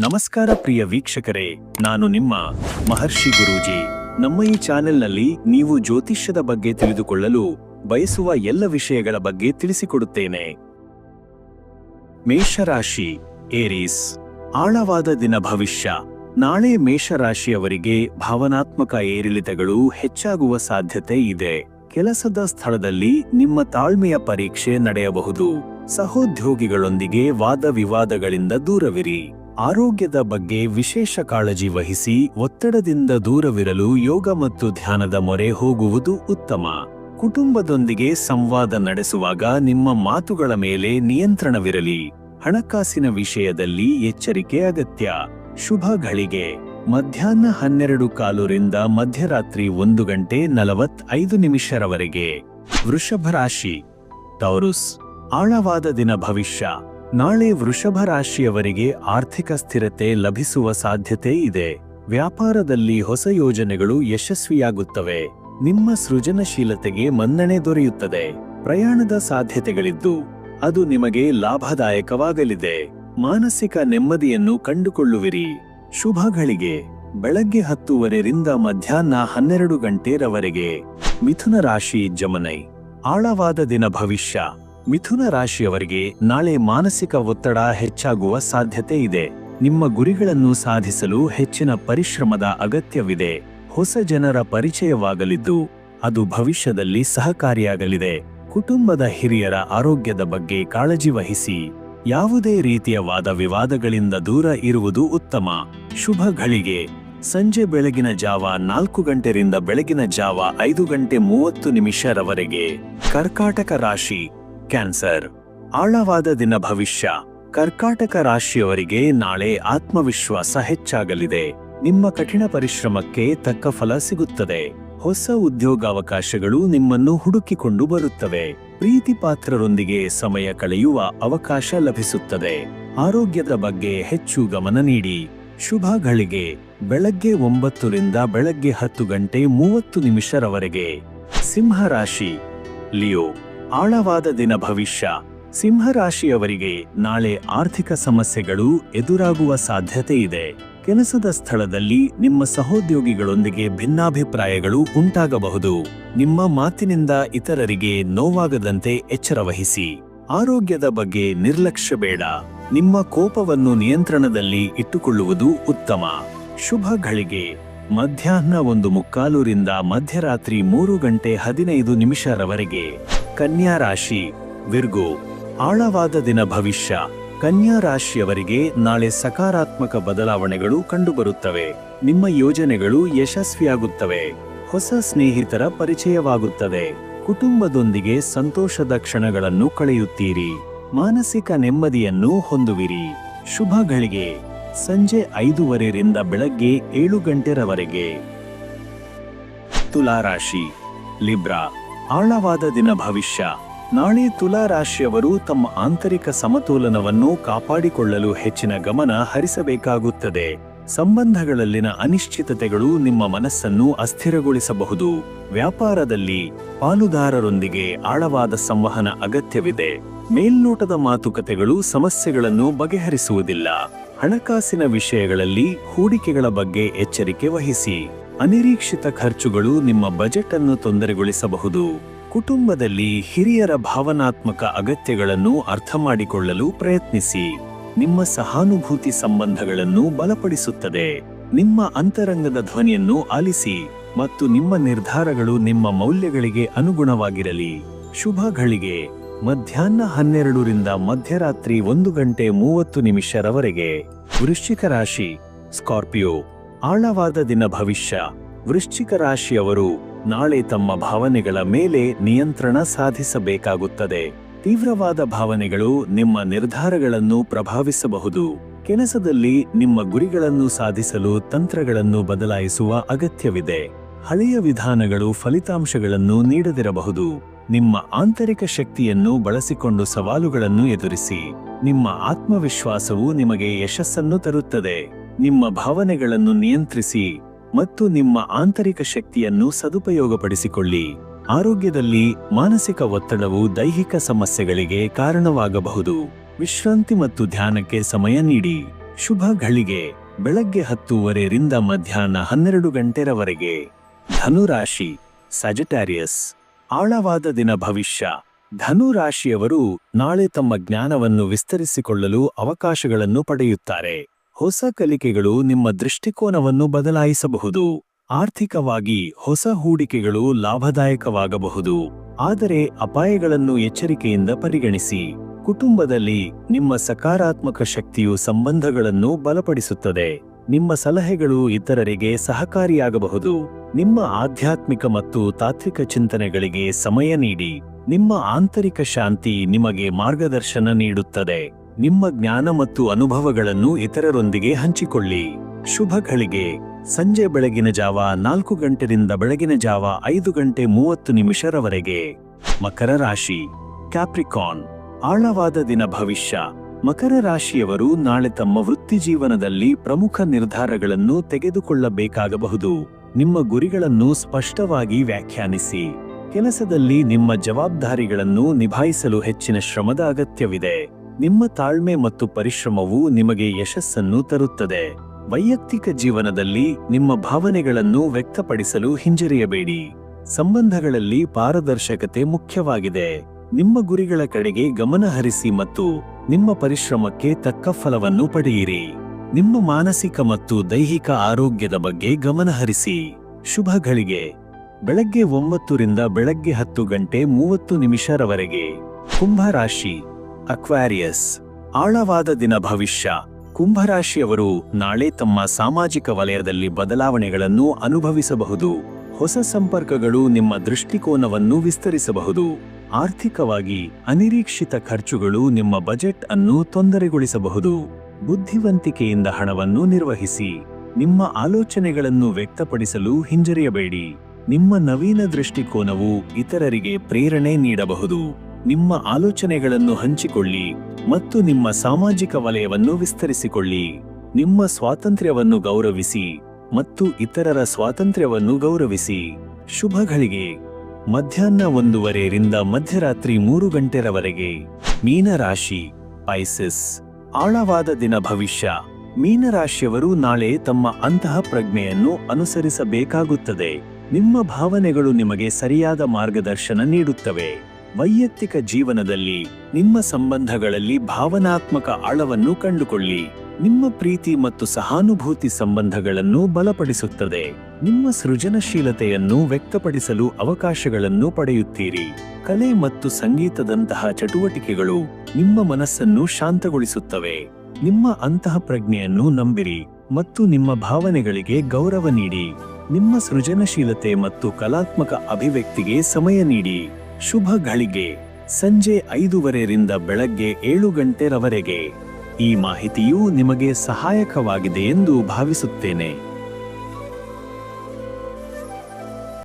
ನಮಸ್ಕಾರ ಪ್ರಿಯ ವೀಕ್ಷಕರೇ, ನಾನು ನಿಮ್ಮ ಮಹರ್ಷಿ ಗುರೂಜಿ. ನಮ್ಮ ಈ ಚಾನೆಲ್ನಲ್ಲಿ ನೀವು ಜ್ಯೋತಿಷ್ಯದ ಬಗ್ಗೆ ತಿಳಿದುಕೊಳ್ಳಲು ಬಯಸುವ ಎಲ್ಲ ವಿಷಯಗಳ ಬಗ್ಗೆ ತಿಳಿಸಿಕೊಡುತ್ತೇನೆ. ಮೇಷರಾಶಿ, ಏರೀಸ್, ಆಳವಾದ ದಿನ ಭವಿಷ್ಯ. ನಾಳೆ ಮೇಷರಾಶಿಯವರಿಗೆ ಭಾವನಾತ್ಮಕ ಏರಿಳಿತಗಳು ಹೆಚ್ಚಾಗುವ ಸಾಧ್ಯತೆ ಇದೆ. ಕೆಲಸದ ಸ್ಥಳದಲ್ಲಿ ನಿಮ್ಮ ತಾಳ್ಮೆಯ ಪರೀಕ್ಷೆ ನಡೆಯಬಹುದು. ಸಹೋದ್ಯೋಗಿಗಳೊಂದಿಗೆ ವಾದ ವಿವಾದಗಳಿಂದ ದೂರವಿರಿ. ಆರೋಗ್ಯದ ಬಗ್ಗೆ ವಿಶೇಷ ಕಾಳಜಿ ವಹಿಸಿ ಒತ್ತಡದಿಂದ ದೂರವಿರಲು ಯೋಗ ಮತ್ತು ಧ್ಯಾನದ ಮೊರೆ ಹೋಗುವುದು ಉತ್ತಮ. ಕುಟುಂಬದೊಂದಿಗೆ ಸಂವಾದ ನಡೆಸುವಾಗ ನಿಮ್ಮ ಮಾತುಗಳ ಮೇಲೆ ನಿಯಂತ್ರಣವಿರಲಿ. ಹಣಕಾಸಿನ ವಿಷಯದಲ್ಲಿ ಎಚ್ಚರಿಕೆ ಅಗತ್ಯ. ಶುಭ ಘಳಿಗೆ. ಮಧ್ಯಾಹ್ನ ಹನ್ನೆರಡು ಕಾಲುರಿಂದ ಮಧ್ಯರಾತ್ರಿ ಒಂದು ಗಂಟೆ ನಲವತ್ತೈದು ನಿಮಿಷರವರೆಗೆ. ವೃಷಭ ರಾಶಿ. ಟೌರುಸ್ ಆಳವಾದ ದಿನ ಭವಿಷ್ಯ. ನಾಳೆ ವೃಷಭ ರಾಶಿಯವರಿಗೆ ಆರ್ಥಿಕ ಸ್ಥಿರತೆ ಲಭಿಸುವ ಸಾಧ್ಯತೆ ಇದೆ. ವ್ಯಾಪಾರದಲ್ಲಿ ಹೊಸ ಯೋಜನೆಗಳು ಯಶಸ್ವಿಯಾಗುತ್ತವೆ. ನಿಮ್ಮ ಸೃಜನಶೀಲತೆಗೆ ಮನ್ನಣೆ ದೊರೆಯುತ್ತದೆ. ಪ್ರಯಾಣದ ಸಾಧ್ಯತೆಗಳಿದ್ದು, ಅದು ನಿಮಗೆ ಲಾಭದಾಯಕವಾಗಲಿದೆ. ಮಾನಸಿಕ ನೆಮ್ಮದಿಯನ್ನು ಕಂಡುಕೊಳ್ಳುವಿರಿ. ಶುಭಗಳಿಗೆ. ಬೆಳಗ್ಗೆ ಹತ್ತುವರೆರಿಂದ ಮಧ್ಯಾಹ್ನ ಹನ್ನೆರಡು ಗಂಟೆರವರೆಗೆ. ಮಿಥುನ ರಾಶಿ ಜಮನೈ. ಆಳವಾದ ದಿನ ಭವಿಷ್ಯ. ಮಿಥುನ ರಾಶಿಯವರಿಗೆ ನಾಳೆ ಮಾನಸಿಕ ಒತ್ತಡ ಹೆಚ್ಚಾಗುವ ಸಾಧ್ಯತೆ ಇದೆ. ನಿಮ್ಮ ಗುರಿಗಳನ್ನು ಸಾಧಿಸಲು ಹೆಚ್ಚಿನ ಪರಿಶ್ರಮದ ಅಗತ್ಯವಿದೆ. ಹೊಸ ಜನರ ಪರಿಚಯವಾಗಲಿದ್ದು, ಅದು ಭವಿಷ್ಯದಲ್ಲಿ ಸಹಕಾರಿಯಾಗಲಿದೆ. ಕುಟುಂಬದ ಹಿರಿಯರ ಆರೋಗ್ಯದ ಬಗ್ಗೆ ಕಾಳಜಿ ವಹಿಸಿ. ಯಾವುದೇ ರೀತಿಯ ವಾದ ವಿವಾದಗಳಿಂದ ದೂರ ಇರುವುದು ಉತ್ತಮ. ಶುಭ ಘಳಿಗೆ. ಸಂಜೆ ಬೆಳಗಿನ ಜಾವ ನಾಲ್ಕು ಗಂಟೆರಿಂದ ಬೆಳಗಿನ ಜಾವ ಐದು ಗಂಟೆ ಮೂವತ್ತು ನಿಮಿಷರವರೆಗೆ. ಕರ್ಕಾಟಕ ರಾಶಿ. ಕ್ಯಾನ್ಸರ್. ಆಳವಾದ ದಿನ ಭವಿಷ್ಯ. ಕರ್ಕಾಟಕ ರಾಶಿಯವರಿಗೆ ನಾಳೆ ಆತ್ಮವಿಶ್ವಾಸ ಹೆಚ್ಚಾಗಲಿದೆ. ನಿಮ್ಮ ಕಠಿಣ ಪರಿಶ್ರಮಕ್ಕೆ ತಕ್ಕ ಫಲ ಸಿಗುತ್ತದೆ. ಹೊಸ ಉದ್ಯೋಗಾವಕಾಶಗಳು ನಿಮ್ಮನ್ನು ಹುಡುಕಿಕೊಂಡು ಬರುತ್ತವೆ. ಪ್ರೀತಿ ಪಾತ್ರರೊಂದಿಗೆ ಸಮಯ ಕಳೆಯುವ ಅವಕಾಶ ಲಭಿಸುತ್ತದೆ. ಆರೋಗ್ಯದ ಬಗ್ಗೆ ಹೆಚ್ಚು ಗಮನ ನೀಡಿ. ಶುಭ ಗಳಿಗೆ ಬೆಳಗ್ಗೆ ಒಂಬತ್ತರಿಂದ ಬೆಳಗ್ಗೆ ಹತ್ತು ಗಂಟೆ ಮೂವತ್ತು ನಿಮಿಷರವರೆಗೆ. ಸಿಂಹರಾಶಿ ಲಿಯೋ. ಆಳವಾದ ದಿನ ಭವಿಷ್ಯ. ಸಿಂಹರಾಶಿಯವರಿಗೆ ನಾಳೆ ಆರ್ಥಿಕ ಸಮಸ್ಯೆಗಳು ಎದುರಾಗುವ ಸಾಧ್ಯತೆ ಇದೆ. ಕೆಲಸದ ಸ್ಥಳದಲ್ಲಿ ನಿಮ್ಮ ಸಹೋದ್ಯೋಗಿಗಳೊಂದಿಗೆ ಭಿನ್ನಾಭಿಪ್ರಾಯಗಳು ಉಂಟಾಗಬಹುದು. ನಿಮ್ಮ ಮಾತಿನಿಂದ ಇತರರಿಗೆ ನೋವಾಗದಂತೆ ಎಚ್ಚರವಹಿಸಿ. ಆರೋಗ್ಯದ ಬಗ್ಗೆ ನಿರ್ಲಕ್ಷ್ಯ ಬೇಡ. ನಿಮ್ಮ ಕೋಪವನ್ನು ನಿಯಂತ್ರಣದಲ್ಲಿ ಇಟ್ಟುಕೊಳ್ಳುವುದು ಉತ್ತಮ. ಶುಭ ಗಳಿಗೆ ಮಧ್ಯಾಹ್ನ ಒಂದು ಮುಕ್ಕಾಲೂರಿಂದ ಮಧ್ಯರಾತ್ರಿ ಮೂರು ಗಂಟೆ ಹದಿನೈದು ನಿಮಿಷರವರೆಗೆ. ಕನ್ಯಾ ರಾಶಿ, ವಿರ್ಗು, ಆಳವಾದ ದಿನ ಭವಿಷ್ಯ. ಕನ್ಯಾ ರಾಶಿಯವರಿಗೆ ನಾಳೆ ಸಕಾರಾತ್ಮಕ ಬದಲಾವಣೆಗಳು ಕಂಡುಬರುತ್ತವೆ. ನಿಮ್ಮ ಯೋಜನೆಗಳು ಯಶಸ್ವಿಯಾಗುತ್ತವೆ. ಹೊಸ ಸ್ನೇಹಿತರ ಪರಿಚಯವಾಗುತ್ತದೆ. ಕುಟುಂಬದೊಂದಿಗೆ ಸಂತೋಷದ ಕ್ಷಣಗಳನ್ನು ಕಳೆಯುತ್ತೀರಿ. ಮಾನಸಿಕ ನೆಮ್ಮದಿಯನ್ನು ಹೊಂದುವಿರಿ. ಶುಭ ಗಳಿಗೆ. ಸಂಜೆ ಐದೂವರೆರಿಂದ ಬೆಳಗ್ಗೆ ಏಳು ಗಂಟೆರವರೆಗೆ. ತುಲಾರಾಶಿ, ಲಿಬ್ರಾ. ಆಳವಾದ ದಿನ ಭವಿಷ್ಯ. ನಾಳೆ ತುಲಾ ರಾಶಿಯವರು ತಮ್ಮ ಆಂತರಿಕ ಸಮತೋಲನವನ್ನು ಕಾಪಾಡಿಕೊಳ್ಳಲು ಹೆಚ್ಚಿನ ಗಮನ ಹರಿಸಬೇಕಾಗುತ್ತದೆ. ಸಂಬಂಧಗಳಲ್ಲಿನ ಅನಿಶ್ಚಿತತೆಗಳು ನಿಮ್ಮ ಮನಸ್ಸನ್ನು ಅಸ್ಥಿರಗೊಳಿಸಬಹುದು. ವ್ಯಾಪಾರದಲ್ಲಿ ಪಾಲುದಾರರೊಂದಿಗೆ ಆಳವಾದ ಸಂವಹನ ಅಗತ್ಯವಿದೆ. ಮೇಲ್ನೋಟದ ಮಾತುಕತೆಗಳು ಸಮಸ್ಯೆಗಳನ್ನು ಬಗೆಹರಿಸುವುದಿಲ್ಲ. ಹಣಕಾಸಿನ ವಿಷಯಗಳಲ್ಲಿ ಹೂಡಿಕೆಗಳ ಬಗ್ಗೆ ಎಚ್ಚರಿಕೆ ವಹಿಸಿ. ಅನಿರೀಕ್ಷಿತ ಖರ್ಚುಗಳು ನಿಮ್ಮ ಬಜೆಟ್ ಅನ್ನು ತೊಂದರೆಗೊಳಿಸಬಹುದು. ಕುಟುಂಬದಲ್ಲಿ ಹಿರಿಯರ ಭಾವನಾತ್ಮಕ ಅಗತ್ಯಗಳನ್ನು ಅರ್ಥ ಮಾಡಿಕೊಳ್ಳಲು ಪ್ರಯತ್ನಿಸಿ. ನಿಮ್ಮ ಸಹಾನುಭೂತಿ ಸಂಬಂಧಗಳನ್ನು ಬಲಪಡಿಸುತ್ತದೆ. ನಿಮ್ಮ ಅಂತರಂಗದ ಧ್ವನಿಯನ್ನು ಆಲಿಸಿ ಮತ್ತು ನಿಮ್ಮ ನಿರ್ಧಾರಗಳು ನಿಮ್ಮ ಮೌಲ್ಯಗಳಿಗೆ ಅನುಗುಣವಾಗಿರಲಿ. ಶುಭ ಘಳಿಗೆ. ಮಧ್ಯಾಹ್ನ ಹನ್ನೆರಡರಿಂದ ಮಧ್ಯರಾತ್ರಿ ಒಂದು ಗಂಟೆ ಮೂವತ್ತು ನಿಮಿಷರವರೆಗೆ. ವೃಶ್ಚಿಕ ರಾಶಿ. ಸ್ಕಾರ್ಪಿಯೋ. ಆಳವಾದ ದಿನ ಭವಿಷ್ಯ. ವೃಶ್ಚಿಕ ರಾಶಿಯವರು ನಾಳೆ ತಮ್ಮ ಭಾವನೆಗಳ ಮೇಲೆ ನಿಯಂತ್ರಣ ಸಾಧಿಸಬೇಕಾಗುತ್ತದೆ. ತೀವ್ರವಾದ ಭಾವನೆಗಳು ನಿಮ್ಮ ನಿರ್ಧಾರಗಳನ್ನು ಪ್ರಭಾವಿಸಬಹುದು. ಕೆಲಸದಲ್ಲಿ ನಿಮ್ಮ ಗುರಿಗಳನ್ನು ಸಾಧಿಸಲು ತಂತ್ರಗಳನ್ನು ಬದಲಾಯಿಸುವ ಅಗತ್ಯವಿದೆ. ಹಳೆಯ ವಿಧಾನಗಳು ಫಲಿತಾಂಶಗಳನ್ನು ನೀಡದಿರಬಹುದು. ನಿಮ್ಮ ಆಂತರಿಕ ಶಕ್ತಿಯನ್ನು ಬಳಸಿಕೊಂಡು ಸವಾಲುಗಳನ್ನು ಎದುರಿಸಿ. ನಿಮ್ಮ ಆತ್ಮವಿಶ್ವಾಸವು ನಿಮಗೆ ಯಶಸ್ಸನ್ನು ತರುತ್ತದೆ. ನಿಮ್ಮ ಭಾವನೆಗಳನ್ನು ನಿಯಂತ್ರಿಸಿ ಮತ್ತು ನಿಮ್ಮ ಆಂತರಿಕ ಶಕ್ತಿಯನ್ನು ಸದುಪಯೋಗಪಡಿಸಿಕೊಳ್ಳಿ. ಆರೋಗ್ಯದಲ್ಲಿ ಮಾನಸಿಕ ಒತ್ತಡವು ದೈಹಿಕ ಸಮಸ್ಯೆಗಳಿಗೆ ಕಾರಣವಾಗಬಹುದು. ವಿಶ್ರಾಂತಿ ಮತ್ತು ಧ್ಯಾನಕ್ಕೆ ಸಮಯ ನೀಡಿ. ಶುಭ ಘಳಿಗೆ. ಬೆಳಗ್ಗೆ ಹತ್ತೂವರೆರಿಂದ ಮಧ್ಯಾಹ್ನ ಹನ್ನೆರಡು ಗಂಟೆರವರೆಗೆ. ಧನುರಾಶಿ. ಸಜಟಾರಿಯಸ್ ಆಳವಾದ ದಿನ ಭವಿಷ್ಯ. ಧನುರಾಶಿಯವರು ನಾಳೆ ತಮ್ಮ ಜ್ಞಾನವನ್ನು ವಿಸ್ತರಿಸಿಕೊಳ್ಳಲು ಅವಕಾಶಗಳನ್ನು ಪಡೆಯುತ್ತಾರೆ. ಹೊಸ ಕಲಿಕೆಗಳು ನಿಮ್ಮ ದೃಷ್ಟಿಕೋನವನ್ನು ಬದಲಾಯಿಸಬಹುದು. ಆರ್ಥಿಕವಾಗಿ ಹೊಸ ಹೂಡಿಕೆಗಳು ಲಾಭದಾಯಕವಾಗಬಹುದು. ಆದರೆ ಅಪಾಯಗಳನ್ನು ಎಚ್ಚರಿಕೆಯಿಂದ ಪರಿಗಣಿಸಿ. ಕುಟುಂಬದಲ್ಲಿ ನಿಮ್ಮ ಸಕಾರಾತ್ಮಕ ಶಕ್ತಿಯು ಸಂಬಂಧಗಳನ್ನು ಬಲಪಡಿಸುತ್ತದೆ. ನಿಮ್ಮ ಸಲಹೆಗಳು ಇತರರಿಗೆ ಸಹಕಾರಿಯಾಗಬಹುದು. ನಿಮ್ಮ ಆಧ್ಯಾತ್ಮಿಕ ಮತ್ತು ತಾತ್ವಿಕ ಚಿಂತನೆಗಳಿಗೆ ಸಮಯ ನೀಡಿ. ನಿಮ್ಮ ಆಂತರಿಕ ಶಾಂತಿ ನಿಮಗೆ ಮಾರ್ಗದರ್ಶನ ನೀಡುತ್ತದೆ. ನಿಮ್ಮ ಜ್ಞಾನ ಮತ್ತು ಅನುಭವಗಳನ್ನು ಇತರರೊಂದಿಗೆ ಹಂಚಿಕೊಳ್ಳಿ. ಶುಭ ಘಳಿಗೆ. ಸಂಜೆ ಬೆಳಗಿನ ಜಾವ ನಾಲ್ಕು ಗಂಟೆಯಿಂದ ಬೆಳಗಿನ ಜಾವ ಐದು ಗಂಟೆ ಮೂವತ್ತು ನಿಮಿಷರವರೆಗೆ. ಮಕರ ರಾಶಿ. ಕ್ಯಾಪ್ರಿಕಾನ್ ಆಳವಾದ ದಿನ ಭವಿಷ್ಯ. ಮಕರ ರಾಶಿಯವರು ನಾಳೆ ತಮ್ಮ ವೃತ್ತಿ ಜೀವನದಲ್ಲಿ ಪ್ರಮುಖ ನಿರ್ಧಾರಗಳನ್ನು ತೆಗೆದುಕೊಳ್ಳಬೇಕಾಗಬಹುದು. ನಿಮ್ಮ ಗುರಿಗಳನ್ನು ಸ್ಪಷ್ಟವಾಗಿ ವ್ಯಾಖ್ಯಾನಿಸಿ. ಕೆಲಸದಲ್ಲಿ ನಿಮ್ಮ ಜವಾಬ್ದಾರಿಗಳನ್ನು ನಿಭಾಯಿಸಲು ಹೆಚ್ಚಿನ ಶ್ರಮದ ಅಗತ್ಯವಿದೆ. ನಿಮ್ಮ ತಾಳ್ಮೆ ಮತ್ತು ಪರಿಶ್ರಮವು ನಿಮಗೆ ಯಶಸ್ಸನ್ನು ತರುತ್ತದೆ. ವೈಯಕ್ತಿಕ ಜೀವನದಲ್ಲಿ ನಿಮ್ಮ ಭಾವನೆಗಳನ್ನು ವ್ಯಕ್ತಪಡಿಸಲು ಹಿಂಜರಿಯಬೇಡಿ. ಸಂಬಂಧಗಳಲ್ಲಿ ಪಾರದರ್ಶಕತೆ ಮುಖ್ಯವಾಗಿದೆ. ನಿಮ್ಮ ಗುರಿಗಳ ಕಡೆಗೆ ಗಮನಹರಿಸಿ ಮತ್ತು ನಿಮ್ಮ ಪರಿಶ್ರಮಕ್ಕೆ ತಕ್ಕ ಫಲವನ್ನು ಪಡೆಯಿರಿ. ನಿಮ್ಮ ಮಾನಸಿಕ ಮತ್ತು ದೈಹಿಕ ಆರೋಗ್ಯದ ಬಗ್ಗೆ ಗಮನಹರಿಸಿ ಶುಭ ಘಳಿಗೆ ಬೆಳಗ್ಗೆ ಒಂಬತ್ತರಿಂದ ಬೆಳಗ್ಗೆ ಹತ್ತು ಗಂಟೆ ಮೂವತ್ತು ನಿಮಿಷರವರೆಗೆ. ಕುಂಭರಾಶಿ ಅಕ್ವಾರಿಯಸ್, ಆಳವಾದ ದಿನ ಭವಿಷ್ಯ. ಕುಂಭರಾಶಿಯವರು ನಾಳೆ ತಮ್ಮ ಸಾಮಾಜಿಕ ವಲಯದಲ್ಲಿ ಬದಲಾವಣೆಗಳನ್ನು ಅನುಭವಿಸಬಹುದು. ಹೊಸ ಸಂಪರ್ಕಗಳು ನಿಮ್ಮ ದೃಷ್ಟಿಕೋನವನ್ನು ವಿಸ್ತರಿಸಬಹುದು. ಆರ್ಥಿಕವಾಗಿ ಅನಿರೀಕ್ಷಿತ ಖರ್ಚುಗಳು ನಿಮ್ಮ ಬಜೆಟ್ ಅನ್ನು ತೊಂದರೆಗೊಳಿಸಬಹುದು. ಬುದ್ಧಿವಂತಿಕೆಯಿಂದ ಹಣವನ್ನು ನಿರ್ವಹಿಸಿ. ನಿಮ್ಮ ಆಲೋಚನೆಗಳನ್ನು ವ್ಯಕ್ತಪಡಿಸಲು ಹಿಂಜರಿಯಬೇಡಿ. ನಿಮ್ಮ ನವೀನ ದೃಷ್ಟಿಕೋನವು ಇತರರಿಗೆ ಪ್ರೇರಣೆ ನೀಡಬಹುದು. ನಿಮ್ಮ ಆಲೋಚನೆಗಳನ್ನು ಹಂಚಿಕೊಳ್ಳಿ ಮತ್ತು ನಿಮ್ಮ ಸಾಮಾಜಿಕ ವಲಯವನ್ನು ವಿಸ್ತರಿಸಿಕೊಳ್ಳಿ. ನಿಮ್ಮ ಸ್ವಾತಂತ್ರ್ಯವನ್ನು ಗೌರವಿಸಿ ಮತ್ತು ಇತರರ ಸ್ವಾತಂತ್ರ್ಯವನ್ನು ಗೌರವಿಸಿ. ಶುಭಗಳಿಗೆ. ಮಧ್ಯಾಹ್ನ ಒಂದೂವರೆಯಿಂದ ಮಧ್ಯರಾತ್ರಿ ಮೂರು ಗಂಟೆರವರೆಗೆ. ಮೀನರಾಶಿ. ಐಸಿಸ್. ಆಳವಾದ ದಿನ ಭವಿಷ್ಯ. ಮೀನರಾಶಿಯವರು ನಾಳೆ ತಮ್ಮ ಅಂತಹ ಪ್ರಜ್ಞೆಯನ್ನು ಅನುಸರಿಸಬೇಕಾಗುತ್ತದೆ. ನಿಮ್ಮ ಭಾವನೆಗಳು ನಿಮಗೆ ಸರಿಯಾದ ಮಾರ್ಗದರ್ಶನ ನೀಡುತ್ತವೆ. ವೈಯಕ್ತಿಕ ಜೀವನದಲ್ಲಿ ನಿಮ್ಮ ಸಂಬಂಧಗಳಲ್ಲಿ ಭಾವನಾತ್ಮಕ ಆಳವನ್ನು ಕಂಡುಕೊಳ್ಳಿ. ನಿಮ್ಮ ಪ್ರೀತಿ ಮತ್ತು ಸಹಾನುಭೂತಿ ಸಂಬಂಧಗಳನ್ನು ಬಲಪಡಿಸುತ್ತದೆ. ನಿಮ್ಮ ಸೃಜನಶೀಲತೆಯನ್ನು ವ್ಯಕ್ತಪಡಿಸಲು ಅವಕಾಶಗಳನ್ನು ಪಡೆಯುತ್ತೀರಿ. ಕಲೆ ಮತ್ತು ಸಂಗೀತದಂತಹ ಚಟುವಟಿಕೆಗಳು ನಿಮ್ಮ ಮನಸ್ಸನ್ನು ಶಾಂತಗೊಳಿಸುತ್ತವೆ. ನಿಮ್ಮ ಅಂತಹ ಪ್ರಜ್ಞೆಯನ್ನು ನಂಬಿರಿ ಮತ್ತು ನಿಮ್ಮ ಭಾವನೆಗಳಿಗೆ ಗೌರವ ನೀಡಿ. ನಿಮ್ಮ ಸೃಜನಶೀಲತೆ ಮತ್ತು ಕಲಾತ್ಮಕ ಅಭಿವ್ಯಕ್ತಿಗೆ ಸಮಯ ನೀಡಿ. ಶುಭ ಗಳಿಗೆ. ಸಂಜೆ ಐದೂವರೆರಿಂದ ಬೆಳಗ್ಗೆ ಏಳು ಗಂಟೆರವರೆಗೆ. ಈ ಮಾಹಿತಿಯು ನಿಮಗೆ ಸಹಾಯಕವಾಗಿದೆ ಎಂದು ಭಾವಿಸುತ್ತೇನೆ.